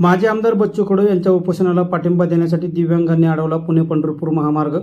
माजी आमदार बच्चू कडू यांच्या उपोषणाला पाठिंबा देण्यासाठी दिव्यांगांनी अडवला पुणे पंढरपूर महामार्ग.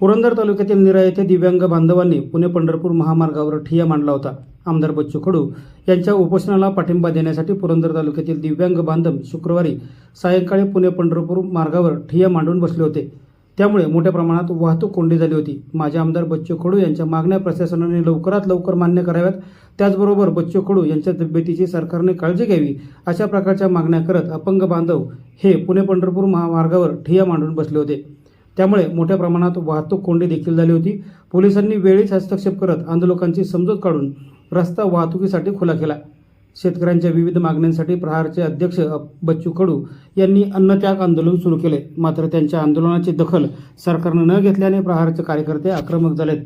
पुरंदर तालुक्यातील निरा येथे दिव्यांग बांधवांनी पुणे पंढरपूर महामार्गावर ठिय्या मांडला होता. आमदार बच्चू कडू यांच्या उपोषणाला पाठिंबा देण्यासाठी पुरंदर तालुक्यातील दिव्यांग बांधव शुक्रवारी सायंकाळी पुणे पंढरपूर मार्गावर ठिय्या मांडून बसले होते. त्यामुळे मोठ्या प्रमाणात वाहतूक कोंडी झाली होती. माझे आमदार बच्चू कडू यांच्या मागण्या प्रशासनाने लवकरात लवकर मान्य कराव्यात. त्याचबरोबर बच्चू कडू यांच्या तब्येतीची सरकारने काळजी घ्यावी अशा प्रकारच्या मागण्या करत अपंग बांधव हे पुणे पंढरपूर महामार्गावर ठिय्या मांडून बसले होते. त्यामुळे मोठ्या प्रमाणात वाहतूक कोंडी देखील झाली होती. पोलिसांनी वेळीच हस्तक्षेप करत आंदोलकांची समजूत काढून रस्ता वाहतुकीसाठी खुला केला. शेतकऱ्यांच्या विविध मागण्यांसाठी प्रहारचे अध्यक्ष बच्चू कडू यांनी अन्नत्याग आंदोलन सुरू केले. मात्र त्यांच्या आंदोलनाची दखल सरकारनं न घेतल्याने प्रहारचे कार्यकर्ते आक्रमक झालेत.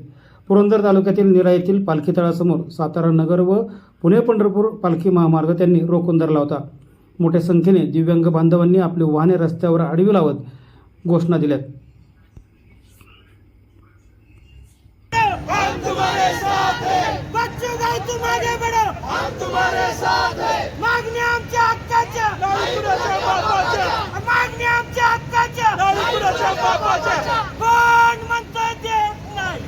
पुरंदर तालुक्यातील निरा येथील पालखी तळासमोर सातारा नगर व पुणे पंढरपूर पालखी महामार्ग त्यांनी रोखून धरला होता. मोठ्या संख्येने दिव्यांग बांधवांनी आपली वाहने रस्त्यावर आडवी लावत घोषणा दिल्यात. बच्चू भाई तुम आगे बढ़ो हम तुम्हारे साथ हैं। मागणी आमच्या हक्काच्या. मागणी आमच्या हक्काच्या. कोण म्हणतं देत नाही.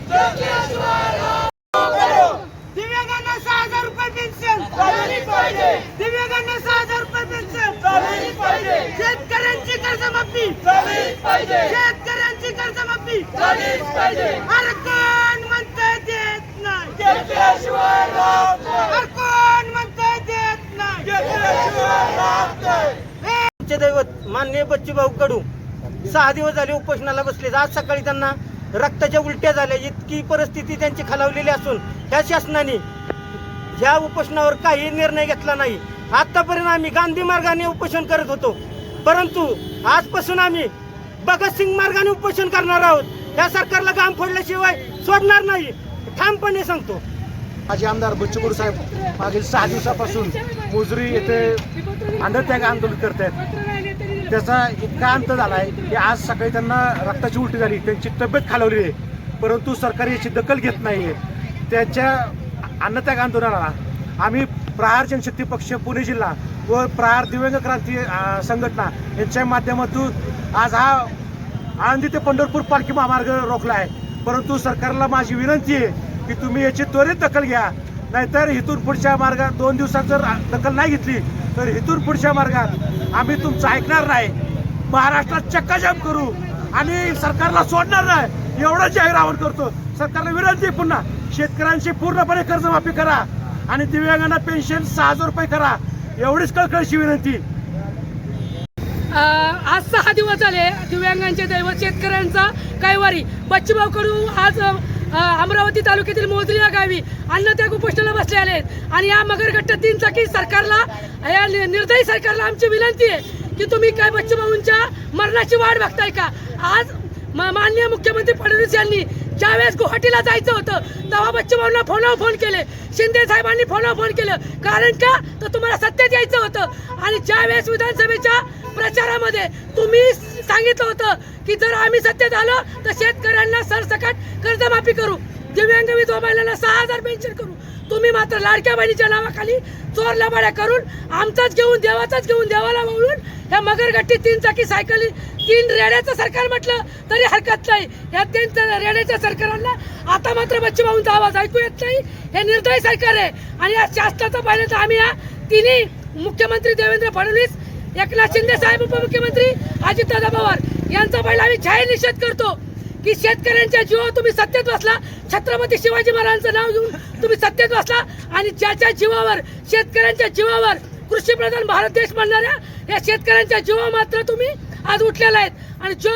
दिव्यांगांना सहा हजार रुपये पेन्शन दिव्यांगांना सहा हजार रुपये पेन्शन शेतकऱ्यांची कर्जमाफी. शेतकऱ्यांची कर्जमाफी. अरे कोण म्हणतं आमचे दैवत माननीय बच्चूभाऊ कडू. सहा दिवस झाले उपोषणाला बसले. आज सकाळी त्यांना रक्ताच्या उलट्या झाल्या. इतकी परिस्थिती त्यांची खालावलेली असून ह्या शासनाने ह्या उपोषणावर काही निर्णय घेतला नाही. आतापर्यंत आम्ही गांधी मार्गाने उपोषण करत होतो. परंतु आजपासून आम्ही भगतसिंग मार्गाने उपोषण करणार आहोत. या सरकारला काम फोडल्याशिवाय सोडणार नाही. ठामपणे सांगतो. माजी आमदार बच्चूकडू साहेब मागील सहा दिवसापासून मोजरी येथे अंडरत्याग आंदोलन करत आहेत? त्याचा इतका अंत झाला आहे की आज सकाळी त्यांना रक्ताची उलटी झाली. त्यांची तब्येत खालवली आहे. परंतु सरकार याची दखल घेत नाही आहे त्यांच्या अन्नत्याग आंदोलनाला आम्ही प्रहार जनशक्ती पक्ष पुणे जिल्हा व प्रहार दिव्यांग क्रांती संघटना यांच्या माध्यमातून आज हा आळंदी ते पंढरपूर पालखी महामार्ग रोखला आहे. परंतु सरकारला माझी विनंती आहे की तुम्ही याची त्वरित दखल घ्या. नाहीतर इथून पुढच्या मार्गात दोन दिवसात जर दखल नाही घेतली तर इथून पुढच्या मार्गात आम्ही तुमचं ऐकणार नाही. महाराष्ट्रात चक्काजाम करू आणि सरकारला सोडणार नाही. एवढं जाहीर आवाहन करतो. सरकारला विनंती पुन्हा शेतकऱ्यांची पूर्णपणे कर्जमाफी करा आणि दिव्यांगांना पेन्शन सहा हजार रुपये करा. एवढीच कळकळीची विनंती. आज सहा दिवस झाले दिव्यांगांचे दैवत शेतकऱ्यांचा कैवारी. बच्चूभाऊ कडू आज अमरावती तालुक्यातील मोजरी या गावी अन्न त्याग उपोषणाला बसले आले आहेत आणि या मगरगट्ट तीन चाकी सरकारला या नि- निर्दयी सरकारला आमची विनंती आहे की तुम्ही काय बच्चूभाऊंच्या मरणाची वाट बघताय का? आज म- माननीय मुख्यमंत्री फडणवीस यांनी ज्यावेळेस गुवाहाटीला जायचं होतं तेव्हा बच्चूभाऊंना फोनवर फोन केले. शिंदे साहेबांनी फोनवर फोन केलं. कारण का? तर तुम्हाला सत्तेत यायचं होतं. आणि ज्यावेळेस विधानसभेच्या प्रचारामध्ये तुम्ही सांगितलं होतं की जर आम्ही सत्तेत आलो तर शेतकऱ्यांना सरसकट कर्जमाफी करू. दिव्यांग विधवा महिलांना सहा हजार पेन्शन करू. तुम्ही मात्र लाडक्या बहिणीच्या नावाखाली चोर लबाड्या करून आमचाच घेऊन देवाचाच घेऊन देवाला वळून ह्या मगरगट्टी तीन चाकी सायकली तीन रेड्याचं सरकार म्हटलं तरी हरकत नाही. या तीन रेड्याच्या सरकारांना आता मात्र बच्चूभाऊंचा आवाज ऐकू येत नाही. हे निर्दयी सरकार आहे. आणि या शासनाचं पाहिलं तर आम्ही या तिन्ही मुख्यमंत्री देवेंद्र फडणवीस एकनाथ शिंदे साहेब उपमुख्यमंत्री अजितदादा पवार यांचा पहिला आम्ही जाहीर निषेध करतो की शेतकऱ्यांच्या जीवावर तुम्ही सत्तेत बसला छत्रपती शिवाजी महाराजांचं नाव घेऊन तुम्ही सत्तेत बसला आणि ज्याच्या जीवावर शेतकऱ्यांच्या जीवावर कृषी प्रधान भारत देश म्हणणाऱ्या या शेतकऱ्यांच्या जीवा मात्र तुम्ही आज उठलेला आहेत. आणि जो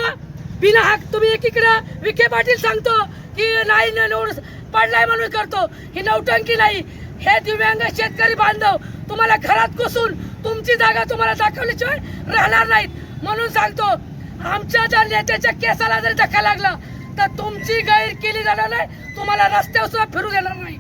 बिना हाक तुम्ही एकीकडे विखे पाटील सांगतो की नाही न- पडलाय म्हणून करतो. ही नौटंकी नाही. हे दिव्यांग शेतकरी बांधव तुम्हाला घरात घुसून तुमची जागा तुम्हाला दाखवल्याशिवाय राहणार नाहीत. म्हणून सांगतो आमच्या ज्या नेत्याच्या केसाला जर धक्का लागला तर तुमची गैर केली जाणार नाही तुम्हाला रस्त्यावर सुद्धा फिरू देणार नाही.